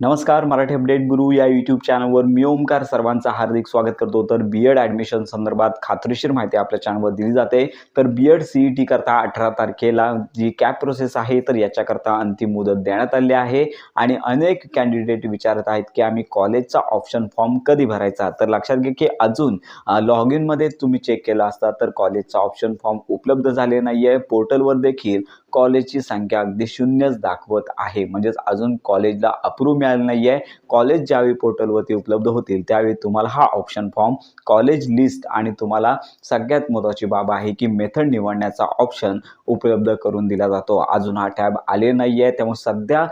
नमस्कार मराठी अपडेट गुरु या यूट्यूब चॅनलवर मी ओमकार सर्वांचं हार्दिक स्वागत करतो. तर बी एड ॲडमिशन संदर्भात खात्रीशीर माहिती आपल्या चॅनलवर दिली जाते. तर B Ed C E T करता अठरा तारखेला जी कॅप प्रोसेस आहे तर याच्याकरता अंतिम मुदत देण्यात आली आहे. आणि अनेक कॅन्डिडेट विचारत आहेत की आम्ही कॉलेजचा ऑप्शन फॉर्म कधी भरायचा? तर लक्षात घ्या की अजून लॉग इनमध्ये तुम्ही चेक केला असता तर कॉलेजचा ऑप्शन फॉर्म उपलब्ध झाले नाही आहे पोर्टलवर देखील कॉलेजची संख्या अगदी शून्यच दाखवत आहे. म्हणजेच अजून कॉलेजला अप्रूव्ह मिळालं नाही आहे कॉलेज ज्यावेळी पोर्टलवरती उपलब्ध होतील त्यावेळी तुम्हाला हा ऑप्शन फॉर्म कॉलेज लिस्ट आणि तुम्हाला सगळ्यात महत्त्वाची बाब आहे की मेथड निवडण्याचा ऑप्शन उपलब्ध करून दिला जातो. अजून हा टॅब आले नाही आहे त्यामुळे सध्या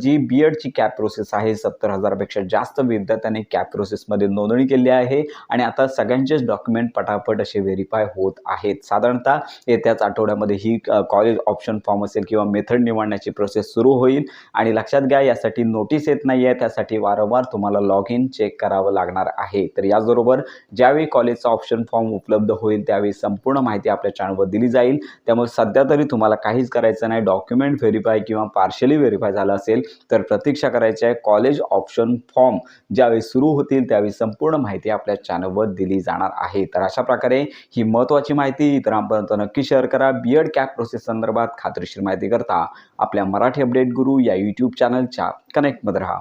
जी बी एडची कॅप प्रोसेस आहे सत्तर हजारापेक्षा जास्त विद्यार्थ्यांनी कॅप प्रोसेसमध्ये नोंदणी केली आहे आणि आता सगळ्यांचेच डॉक्युमेंट पटापट असे व्हेरीफाय होत आहेत. साधारणतः येत्याच आठवड्यामध्ये ही कॉलेज ऑप्शन फॉर्म असेल किंवा मेथड निवडण्याची प्रोसेस सुरू होईल. आणि लक्षात घ्या यासाठी नोट नोटीस येत नाही आहे त्यासाठी वारंवार तुम्हाला लॉग इन चेक करावं लागणार आहे. तर याचबरोबर ज्यावेळी कॉलेजचा ऑप्शन फॉर्म उपलब्ध होईल त्यावेळी संपूर्ण माहिती आपल्या चॅनलवर दिली जाईल. त्यामुळे सध्या तरी तुम्हाला काहीच करायचं नाही. डॉक्युमेंट व्हेरीफाय किंवा पार्शली व्हेरीफाय झालं असेल तर प्रतीक्षा करायची आहे. कॉलेज ऑप्शन फॉर्म ज्यावेळी सुरू होतील त्यावेळी संपूर्ण माहिती आपल्या चॅनलवर दिली जाणार आहे. तर अशा प्रकारे ही महत्त्वाची माहिती इतरांपर्यंत नक्की शेअर करा. बी एड कॅप प्रोसेस संदर्भात खात्रीशीर माहिती करता आपल्या मराठी अपडेट गुरु या यूट्यूब चॅनलच्या कनेक्ट मध्ये राहा